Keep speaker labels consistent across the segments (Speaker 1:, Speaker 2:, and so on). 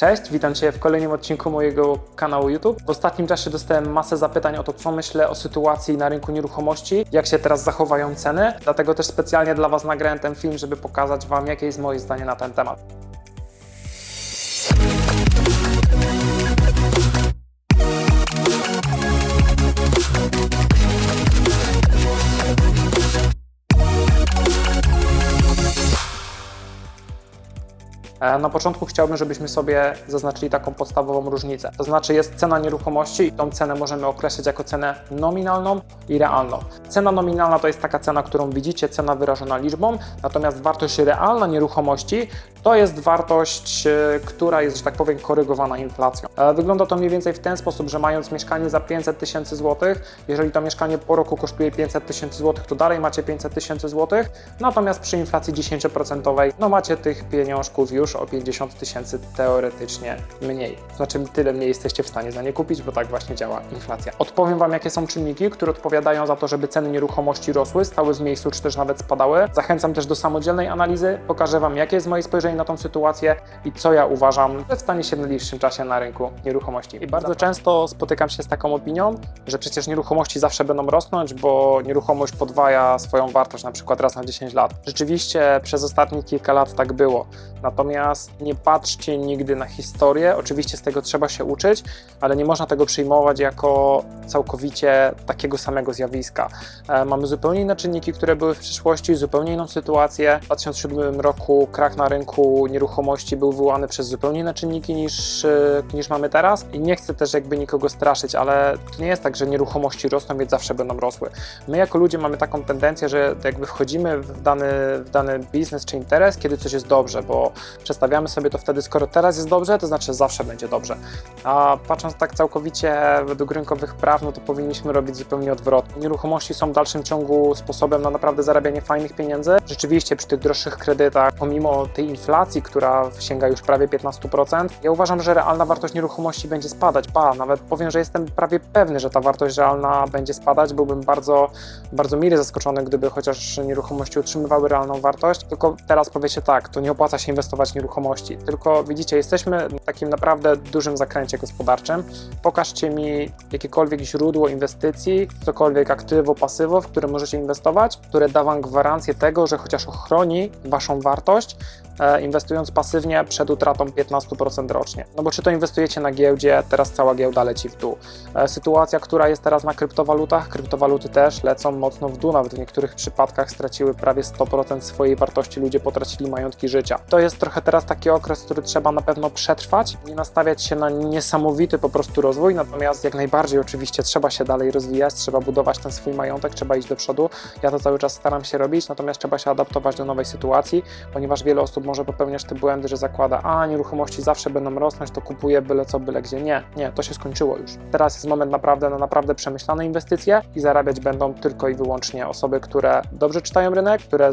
Speaker 1: Cześć, witam Cię w kolejnym odcinku mojego kanału YouTube. W ostatnim czasie dostałem masę zapytań o to, co myślę o sytuacji na rynku nieruchomości, jak się teraz zachowają ceny. Dlatego też specjalnie dla Was nagrałem ten film, żeby pokazać Wam, jakie jest moje zdanie na ten temat. Na początku chciałbym, żebyśmy sobie zaznaczyli taką podstawową różnicę. To znaczy jest cena nieruchomości i tą cenę możemy określić jako cenę nominalną i realną. Cena nominalna to jest taka cena, którą widzicie, cena wyrażona liczbą, natomiast wartość realna nieruchomości to jest wartość, e, która jest, że tak powiem, korygowana inflacją. E, Wygląda to mniej więcej w ten sposób, że mając mieszkanie za 500 tysięcy złotych, jeżeli to mieszkanie po roku kosztuje 500 tysięcy złotych, to dalej macie 500 tysięcy złotych, natomiast przy inflacji 10% no macie tych pieniążków już o 50 tysięcy teoretycznie mniej. Znaczy tyle mniej jesteście w stanie za nie kupić, bo tak właśnie działa inflacja. Odpowiem Wam, jakie są czynniki, które odpowiadają za to, żeby ceny nieruchomości rosły, stały w miejscu, czy też nawet spadały. Zachęcam też do samodzielnej analizy, pokażę Wam, jakie jest moje spojrzenie na tą sytuację i co ja uważam, że stanie się w najbliższym czasie na rynku nieruchomości. I bardzo często spotykam się z taką opinią, że przecież nieruchomości zawsze będą rosnąć, bo nieruchomość podwaja swoją wartość na przykład raz na 10 lat. Rzeczywiście przez ostatnie kilka lat tak było. Natomiast nie patrzcie nigdy na historię. Oczywiście z tego trzeba się uczyć, ale nie można tego przyjmować jako całkowicie takiego samego zjawiska. E, Mamy zupełnie inne czynniki, które były w przyszłości, zupełnie inną sytuację. W 2007 roku krach na rynku nieruchomości był wywołany przez zupełnie inne czynniki niż, e, niż mamy teraz. I nie chcę też jakby nikogo straszyć, ale to nie jest tak, że nieruchomości rosną, więc zawsze będą rosły. My jako ludzie mamy taką tendencję, że jakby wchodzimy w dany, w dany biznes czy interes, kiedy coś jest dobrze, bo przestawiamy sobie to wtedy, skoro teraz jest dobrze, to znaczy zawsze będzie dobrze. A patrząc tak całkowicie według rynkowych praw, no to powinniśmy robić zupełnie odwrotnie. Nieruchomości są w dalszym ciągu sposobem na naprawdę zarabianie fajnych pieniędzy. Rzeczywiście przy tych droższych kredytach, pomimo tej inflacji, która sięga już prawie 15%, ja uważam, że realna wartość nieruchomości będzie spadać. Ba, nawet powiem, że jestem prawie pewny, że ta wartość realna będzie spadać. Byłbym bardzo, bardzo mile zaskoczony, gdyby chociaż nieruchomości utrzymywały realną wartość. Tylko teraz powiecie tak, to nie opłaca się inwestować w nieruchomości. Tylko widzicie, jesteśmy w takim naprawdę dużym zakręcie gospodarczym. Pokażcie mi jakiekolwiek źródło inwestycji, cokolwiek aktywo, pasywo, w które możecie inwestować, które da Wam gwarancję tego, że chociaż ochroni Waszą wartość, inwestując pasywnie przed utratą 15% rocznie. No bo czy to inwestujecie na giełdzie, teraz cała giełda leci w dół. E, Sytuacja, która jest teraz na kryptowalutach, kryptowaluty też lecą mocno w dół, nawet w niektórych przypadkach straciły prawie 100% swojej wartości, ludzie potracili majątki życia. To jest trochę teraz taki okres, który trzeba na pewno przetrwać, nie nastawiać się na niesamowity po prostu rozwój, natomiast jak najbardziej oczywiście trzeba się dalej rozwijać, trzeba budować ten swój majątek, trzeba iść do przodu. Ja to cały czas staram się robić, natomiast trzeba się adaptować do nowej sytuacji, ponieważ wiele osób może popełniać te błędy, że zakłada, a nieruchomości zawsze będą rosnąć, to kupuje byle co, byle gdzie. Nie, nie, to się skończyło już. Teraz jest moment naprawdę na naprawdę przemyślane inwestycje i zarabiać będą tylko i wyłącznie osoby, które dobrze czytają rynek, które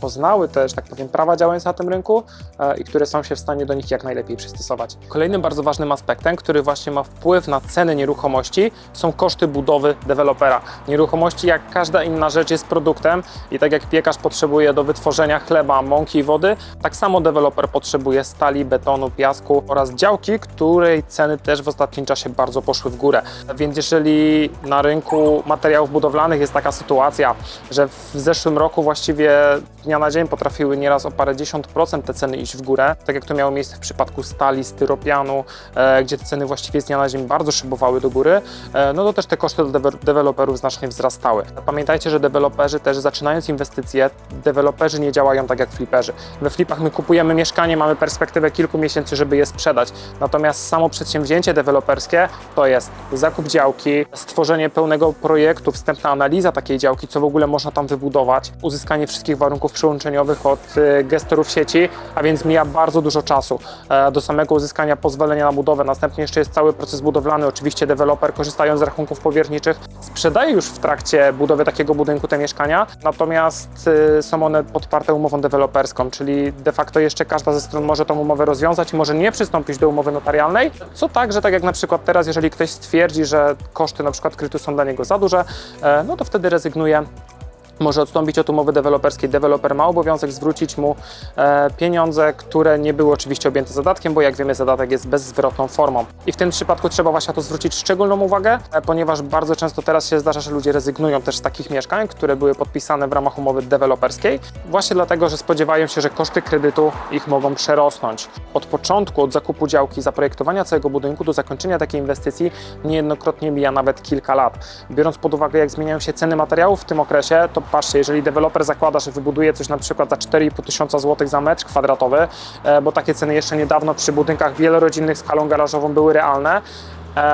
Speaker 1: poznały też, tak powiem, prawa działające na tym rynku e, i które są się w stanie do nich jak najlepiej przystosować. Kolejnym bardzo ważnym aspektem, który właśnie ma wpływ na ceny nieruchomości, są koszty budowy dewelopera. Nieruchomości, jak każda inna rzecz, jest produktem i tak jak piekarz potrzebuje do wytworzenia chleba, mąki i wody, tak samo deweloper potrzebuje stali, betonu, piasku oraz działki, której ceny też w ostatnim czasie bardzo poszły w górę. Więc jeżeli na rynku materiałów budowlanych jest taka sytuacja, że w zeszłym roku właściwie dnia na dzień potrafiły nieraz o parę dziesiąt procent te ceny iść w górę, tak jak to miało miejsce w przypadku stali, styropianu, e, gdzie te ceny właściwie z dnia na dzień bardzo szybowały do góry, e, no to też te koszty dla dewe- deweloperów znacznie wzrastały. Pamiętajcie, że deweloperzy też zaczynając inwestycje, deweloperzy nie działają tak jak fliperzy. We flipach my kupujemy mieszkanie, mamy perspektywę kilku miesięcy, żeby je sprzedać. Natomiast samo przedsięwzięcie deweloperskie to jest zakup działki, stworzenie pełnego projektu, wstępna analiza takiej działki, co w ogóle można tam wybudować, uzyskanie wszystkich warunków przyłączeniowych od y, gestorów sieci, a więc mija bardzo dużo czasu e, do samego uzyskania pozwolenia na budowę. Następnie jeszcze jest cały proces budowlany. Oczywiście deweloper, korzystając z rachunków powierniczych, sprzedaje już w trakcie budowy takiego budynku te mieszkania, natomiast y, są one podparte umową deweloperską, czyli de facto jeszcze każda ze stron może tą umowę rozwiązać i może nie przystąpić do umowy notarialnej, co także, tak jak na przykład teraz, jeżeli ktoś stwierdzi, że koszty na przykład kredytu są dla niego za duże, e, no to wtedy rezygnuje może odstąpić od umowy deweloperskiej. Deweloper ma obowiązek zwrócić mu e, pieniądze, które nie były oczywiście objęte zadatkiem, bo jak wiemy zadatek jest bezzwrotną formą. I w tym przypadku trzeba właśnie na to zwrócić szczególną uwagę, e, ponieważ bardzo często teraz się zdarza, że ludzie rezygnują też z takich mieszkań, które były podpisane w ramach umowy deweloperskiej, właśnie dlatego, że spodziewają się, że koszty kredytu ich mogą przerosnąć. Od początku, od zakupu działki, zaprojektowania całego budynku do zakończenia takiej inwestycji niejednokrotnie mija nawet kilka lat. Biorąc pod uwagę, jak zmieniają się ceny materiałów w tym okresie, to patrzcie, jeżeli deweloper zakłada, że wybuduje coś na przykład za 4,5 tysiąca złotych za metr kwadratowy, e, bo takie ceny jeszcze niedawno przy budynkach wielorodzinnych z halą garażową były realne,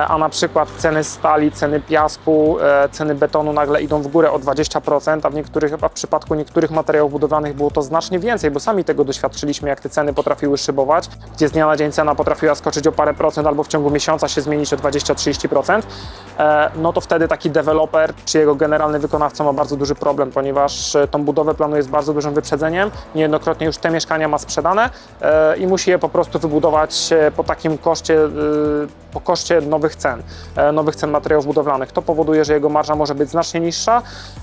Speaker 1: a na przykład ceny stali, ceny piasku, e, ceny betonu nagle idą w górę o 20%, a w niektórych, a w przypadku niektórych materiałów budowlanych było to znacznie więcej, bo sami tego doświadczyliśmy, jak te ceny potrafiły szybować, gdzie z dnia na dzień cena potrafiła skoczyć o parę procent albo w ciągu miesiąca się zmienić o 20-30%, e, no to wtedy taki deweloper czy jego generalny wykonawca ma bardzo duży problem, ponieważ e, tą budowę planuje z bardzo dużym wyprzedzeniem, niejednokrotnie już te mieszkania ma sprzedane e, i musi je po prostu wybudować e, po takim koszcie, e, po koszcie nowych cen, e, nowych cen materiałów budowlanych. To powoduje, że jego marża może być znacznie niższa,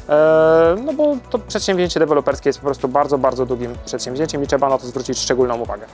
Speaker 1: e, no bo to przedsięwzięcie deweloperskie jest po prostu bardzo, bardzo długim przedsięwzięciem i trzeba na to zwrócić szczególną uwagę.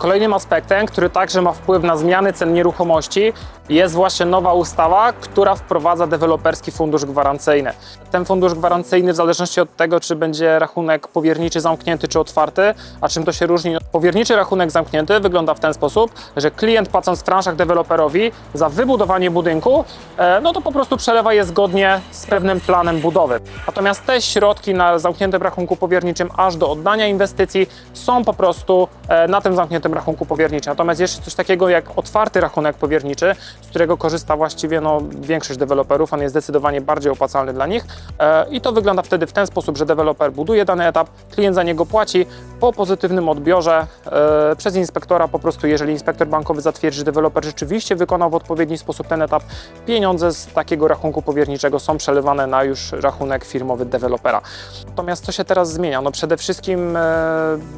Speaker 1: Kolejnym aspektem, który także ma wpływ na zmiany cen nieruchomości, jest właśnie nowa ustawa, która wprowadza deweloperski fundusz gwarancyjny. Ten fundusz gwarancyjny, w zależności od tego, czy będzie rachunek powierniczy zamknięty czy otwarty, a czym to się różni, powierniczy rachunek zamknięty wygląda w ten sposób, że klient płacąc w transzach deweloperowi za wybudowanie budynku, e, no to po prostu przelewa je zgodnie z pewnym planem budowy. Natomiast te środki na zamkniętym rachunku powierniczym aż do oddania inwestycji są po prostu e, na tym zamkniętym rachunku powierniczym. Natomiast jeszcze coś takiego jak otwarty rachunek powierniczy, z którego korzysta właściwie no, większość deweloperów, on jest zdecydowanie bardziej opłacalny dla nich e, i to wygląda wtedy w ten sposób, że deweloper buduje dany etap, klient za niego płaci po pozytywnym odbiorze e, przez inspektora po prostu, jeżeli inspektor bankowy zatwierdzi, że deweloper rzeczywiście wykonał w odpowiedni sposób ten etap, pieniądze z takiego rachunku powierniczego są przelewane na już rachunek firmowy dewelopera. Natomiast co się teraz zmienia? No przede wszystkim e,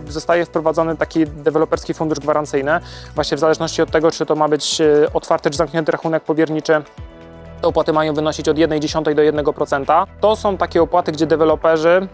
Speaker 1: zostaje wprowadzony taki deweloperski fundusz gwarancyjny, właśnie w zależności od tego, czy to ma być e, otwarty czy zamknięty rachunek powierniczy, opłaty mają wynosić od 1,1 do 1%. To są takie opłaty, gdzie deweloperzy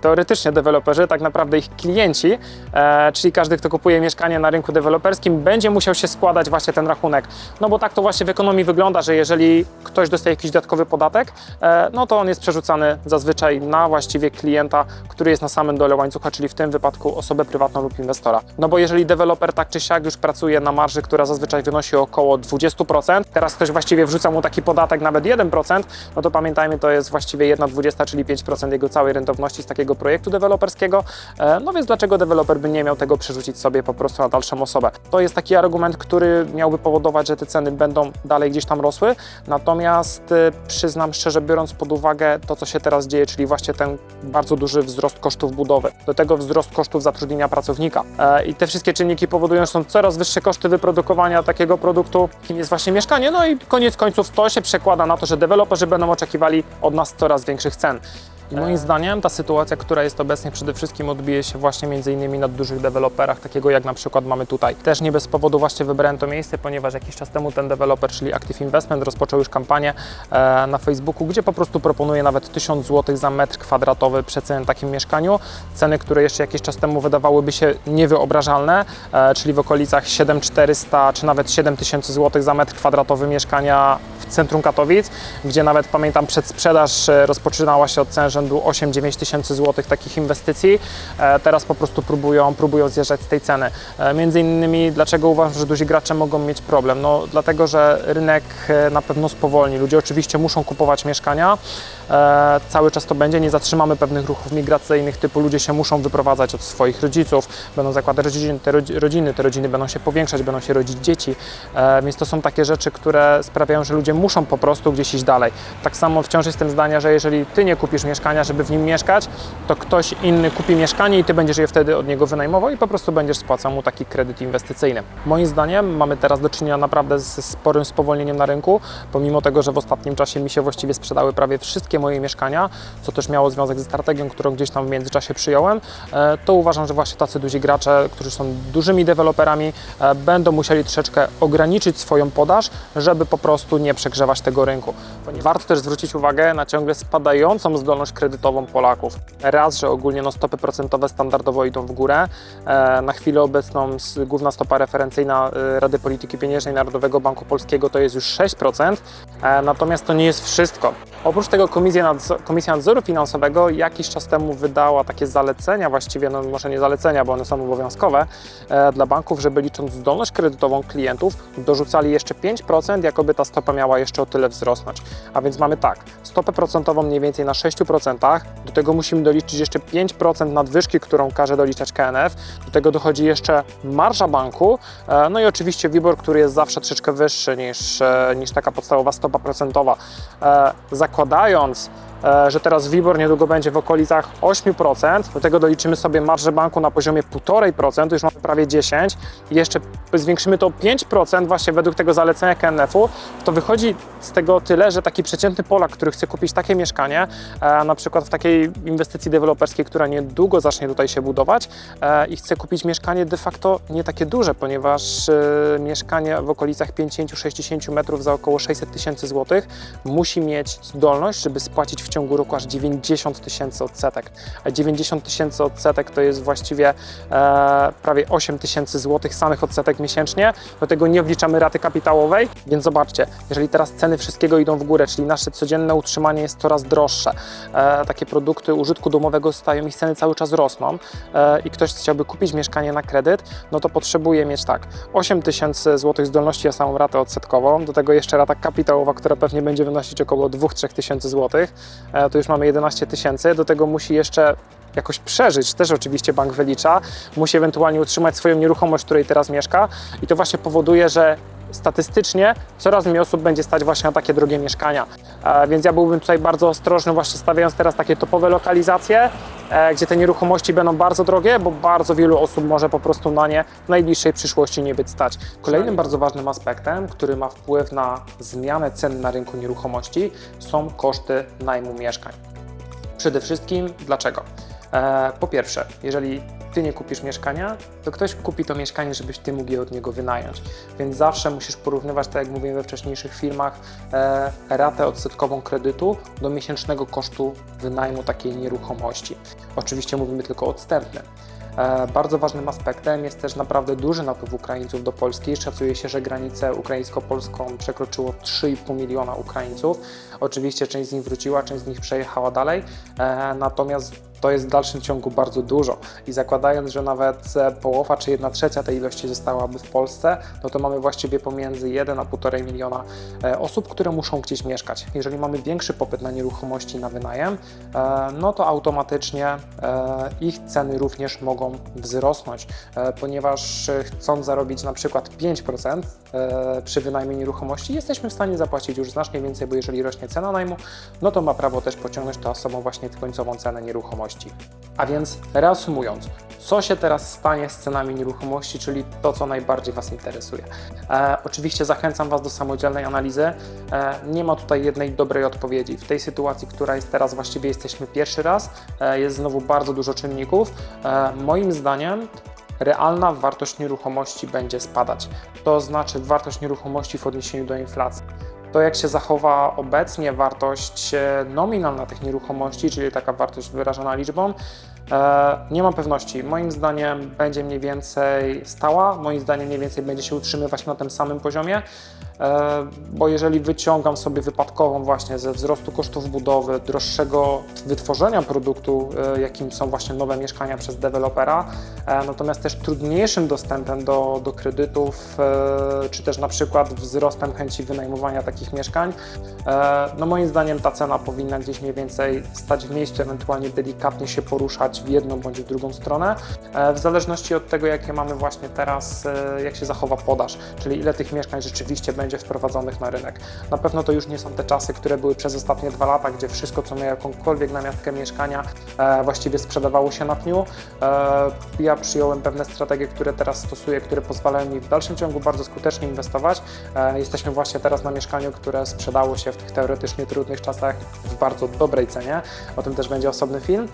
Speaker 1: teoretycznie deweloperzy, tak naprawdę ich klienci, e, czyli każdy, kto kupuje mieszkanie na rynku deweloperskim, będzie musiał się składać właśnie ten rachunek. No bo tak to właśnie w ekonomii wygląda, że jeżeli ktoś dostaje jakiś dodatkowy podatek, e, no to on jest przerzucany zazwyczaj na właściwie klienta, który jest na samym dole łańcucha, czyli w tym wypadku osobę prywatną lub inwestora. No bo jeżeli deweloper tak czy siak już pracuje na marży, która zazwyczaj wynosi około 20%, teraz ktoś właściwie wrzuca mu taki podatek nawet 1%, no to pamiętajmy, to jest właściwie 1,20, czyli 5% jego całej rentowności z takiego projektu deweloperskiego. E, No więc dlaczego deweloper by nie miał tego przerzucić sobie po prostu na dalszą osobę? To jest taki argument, który miałby powodować, że te ceny będą dalej gdzieś tam rosły. Natomiast e, przyznam szczerze, biorąc pod uwagę to, co się teraz dzieje, czyli właśnie ten bardzo duży wzrost kosztów budowy, do tego wzrost kosztów zatrudnienia pracownika e, i te wszystkie czynniki powodują, że są coraz wyższe koszty wyprodukowania takiego produktu, jakim jest właśnie mieszkanie. No i koniec końców to się przekłada na to, że deweloperzy będą oczekiwali od nas coraz większych cen. I moim zdaniem ta sytuacja, która jest obecnie przede wszystkim odbije się właśnie między innymi na dużych deweloperach, takiego jak na przykład mamy tutaj. Też nie bez powodu właśnie wybrałem to miejsce, ponieważ jakiś czas temu ten deweloper, czyli Active Investment, rozpoczął już kampanię e, na Facebooku, gdzie po prostu proponuje nawet 1000 zł za metr kwadratowy przeceny takim mieszkaniu. Ceny, które jeszcze jakiś czas temu wydawałyby się niewyobrażalne, e, czyli w okolicach 7400 czy nawet 7000 zł za metr kwadratowy mieszkania w centrum Katowic, gdzie nawet pamiętam przedsprzedaż e, rozpoczynała się od cen rzędu 8-9 tysięcy złotych takich inwestycji. E, Teraz po prostu próbują, próbują zjeżdżać z tej ceny. E, Między innymi dlaczego uważam, że duzi gracze mogą mieć problem? No dlatego, że rynek e, na pewno spowolni. Ludzie oczywiście muszą kupować mieszkania, cały czas to będzie, nie zatrzymamy pewnych ruchów migracyjnych, typu ludzie się muszą wyprowadzać od swoich rodziców, będą zakładać rodziny, te rodzi- rodziny, te rodziny będą się powiększać, będą się rodzić dzieci, więc to są takie rzeczy, które sprawiają, że ludzie muszą po prostu gdzieś iść dalej. Tak samo wciąż jestem zdania, że jeżeli Ty nie kupisz mieszkania, żeby w nim mieszkać, to ktoś inny kupi mieszkanie i Ty będziesz je wtedy od niego wynajmował i po prostu będziesz spłacał mu taki kredyt inwestycyjny. Moim zdaniem mamy teraz do czynienia naprawdę ze sporym spowolnieniem na rynku, pomimo tego, że w ostatnim czasie mi się właściwie sprzedały prawie wszystkie moje mieszkania, co też miało związek ze strategią, którą gdzieś tam w międzyczasie przyjąłem, e, to uważam, że właśnie tacy duzi gracze, którzy są dużymi deweloperami, e, będą musieli troszeczkę ograniczyć swoją podaż, żeby po prostu nie przegrzewać tego rynku. Warto też zwrócić uwagę na ciągle spadającą zdolność kredytową Polaków. Raz, że ogólnie no, stopy procentowe standardowo idą w górę. E, na chwilę obecną główna stopa referencyjna e, Rady Polityki Pieniężnej Narodowego Banku Polskiego to jest już 6%, e, natomiast to nie jest wszystko. Oprócz tego Komisja, Komisja Nadzoru Finansowego jakiś czas temu wydała takie zalecenia, właściwie no może nie zalecenia, bo one są obowiązkowe e, dla banków, żeby licząc zdolność kredytową klientów, dorzucali jeszcze 5%, jakoby ta stopa miała jeszcze o tyle wzrosnąć. A więc mamy tak, stopę procentową mniej więcej na 6%, do tego musimy doliczyć jeszcze 5% nadwyżki, którą każe doliczać KNF, do tego dochodzi jeszcze marża banku, e, no i oczywiście WIBOR, który jest zawsze troszeczkę wyższy niż, e, niż taka podstawowa stopa procentowa. E, Zakładając, że teraz WIBOR niedługo będzie w okolicach 8%, do tego doliczymy sobie marżę banku na poziomie 1,5%, to już mamy prawie 10% i jeszcze zwiększymy to o 5% właśnie według tego zalecenia KNF-u, to wychodzi z tego tyle, że taki przeciętny Polak, który chce kupić takie mieszkanie, e, na przykład w takiej inwestycji deweloperskiej, która niedługo zacznie tutaj się budować e, i chce kupić mieszkanie de facto nie takie duże, ponieważ e, mieszkanie w okolicach 50-60 metrów za około 600 tysięcy złotych musi mieć zdolność, żeby spłacić w ciągu roku aż 90 tysięcy odsetek. A 90 tysięcy odsetek to jest właściwie e, prawie 8 tysięcy złotych samych odsetek miesięcznie. Do tego nie wliczamy raty kapitałowej, więc zobaczcie, jeżeli teraz ceny wszystkiego idą w górę, czyli nasze codzienne utrzymanie jest coraz droższe, e, takie produkty użytku domowego stają i ceny cały czas rosną e, i ktoś chciałby kupić mieszkanie na kredyt, no to potrzebuje mieć tak 8 tysięcy złotych zdolności na samą ratę odsetkową, do tego jeszcze rata kapitałowa, która pewnie będzie wynosić około 2-3 tysięcy złotych, to już mamy 11 tysięcy, do tego musi jeszcze jakoś przeżyć, też oczywiście bank wylicza, musi ewentualnie utrzymać swoją nieruchomość, w której teraz mieszka i to właśnie powoduje, że statystycznie coraz mniej osób będzie stać właśnie na takie drogie mieszkania. E, więc ja byłbym tutaj bardzo ostrożny, właśnie stawiając teraz takie topowe lokalizacje, e, gdzie te nieruchomości będą bardzo drogie, bo bardzo wielu osób może po prostu na nie w najbliższej przyszłości nie być stać. Kolejnym bardzo ważnym aspektem, który ma wpływ na zmianę cen na rynku nieruchomości, są koszty najmu mieszkań. Przede wszystkim dlaczego? E, po pierwsze, jeżeli ty nie kupisz mieszkania, to ktoś kupi to mieszkanie, żebyś ty mógł je od niego wynająć. Więc zawsze musisz porównywać, tak jak mówiłem we wcześniejszych filmach, e, ratę odsetkową kredytu do miesięcznego kosztu wynajmu takiej nieruchomości. Oczywiście mówimy tylko o odstępnym. E, Bardzo ważnym aspektem jest też naprawdę duży napływ Ukraińców do Polski. Szacuje się, że granicę ukraińsko-polską przekroczyło 3,5 miliona Ukraińców. Oczywiście część z nich wróciła, część z nich przejechała dalej, e, natomiast to jest w dalszym ciągu bardzo dużo. I zakładając, że nawet e, połowa czy 1 trzecia tej ilości zostałaby w Polsce, no to mamy właściwie pomiędzy 1 a 1,5 miliona e, osób, które muszą gdzieś mieszkać. Jeżeli mamy większy popyt na nieruchomości na wynajem, no to automatycznie ich ceny również mogą wzrosnąć, ponieważ chcąc zarobić na przykład 5% e, przy wynajmie nieruchomości, jesteśmy w stanie zapłacić już znacznie więcej, bo jeżeli rośnie cena najmu, no to ma prawo też pociągnąć to osobą właśnie w końcową cenę nieruchomości. A więc reasumując, co się teraz stanie z cenami nieruchomości, czyli to, co najbardziej Was interesuje. E, oczywiście zachęcam Was do samodzielnej analizy. E, nie ma tutaj jednej dobrej odpowiedzi. W tej sytuacji, która jest teraz, właściwie jesteśmy pierwszy raz, e, jest znowu bardzo dużo czynników. E, moim zdaniem realna wartość nieruchomości będzie spadać. To znaczy wartość nieruchomości w odniesieniu do inflacji. To, jak się zachowa obecnie wartość e, nominalna tych nieruchomości, czyli taka wartość wyrażona liczbą, e, nie mam pewności. Moim zdaniem będzie mniej więcej stała, moim zdaniem mniej więcej będzie się utrzymywać na tym samym poziomie, bo jeżeli wyciągam sobie wypadkową właśnie ze wzrostu kosztów budowy, droższego wytworzenia produktu, e, jakim są właśnie nowe mieszkania przez dewelopera, e, natomiast też trudniejszym dostępem do, do kredytów, e, czy też na przykład wzrostem chęci wynajmowania takich mieszkań, e, no moim zdaniem ta cena powinna gdzieś mniej więcej stać w miejscu, ewentualnie delikatnie się poruszać w jedną bądź w drugą stronę, e, w zależności od tego, jakie mamy właśnie teraz, e, jak się zachowa podaż, czyli ile tych mieszkań rzeczywiście będzie wprowadzonych na rynek. Na pewno to już nie są te czasy, które były przez ostatnie dwa lata, gdzie wszystko, co miało jakąkolwiek namiastkę mieszkania, e, właściwie sprzedawało się na pniu. E, ja przyjąłem pewne strategie, które teraz stosuję, które pozwalają mi w dalszym ciągu bardzo skutecznie inwestować. E, jesteśmy właśnie teraz na mieszkaniu, które sprzedało się w tych teoretycznie trudnych czasach w bardzo dobrej cenie. O tym też będzie osobny film.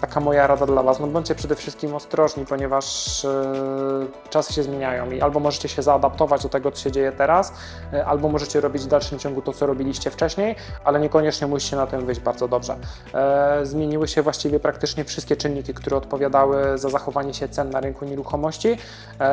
Speaker 1: Taka moja rada dla Was, no bądźcie przede wszystkim ostrożni, ponieważ e, czasy się zmieniają i albo możecie się zaadaptować do tego, co się dzieje teraz, e, albo możecie robić w dalszym ciągu to, co robiliście wcześniej, ale niekoniecznie musicie na tym wyjść bardzo dobrze. E, Zmieniły się właściwie praktycznie wszystkie czynniki, które odpowiadały za zachowanie się cen na rynku nieruchomości.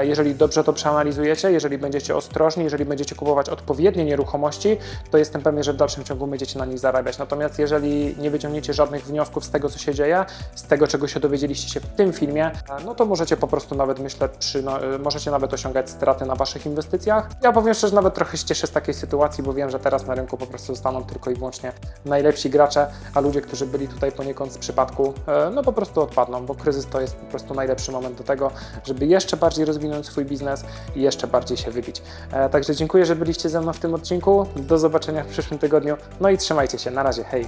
Speaker 1: Jeżeli dobrze to przeanalizujecie, jeżeli będziecie ostrożni, jeżeli będziecie kupować odpowiednie nieruchomości, to jestem pewien, że w dalszym ciągu będziecie na nich zarabiać. Natomiast jeżeli nie wyciągniecie żadnych wniosków z tego, co się dzieje, z tego, czego się dowiedzieliście się w tym filmie, no to możecie po prostu nawet, myślę, przy, no, e, możecie nawet osiągać straty na Waszych inwestycjach. Ja powiem szczerze, nawet trochę się cieszę z takiej sytuacji, bo wiem, że teraz na rynku po prostu zostaną tylko i wyłącznie najlepsi gracze, a ludzie, którzy byli tutaj poniekąd z przypadku, e, no po prostu odpadną, bo kryzys to jest po prostu najlepszy moment do tego, żeby jeszcze bardziej rozwinąć swój biznes i jeszcze bardziej się wybić. E, Także dziękuję, że byliście ze mną w tym odcinku. Do zobaczenia w przyszłym tygodniu. No i trzymajcie się. Na razie. Hej.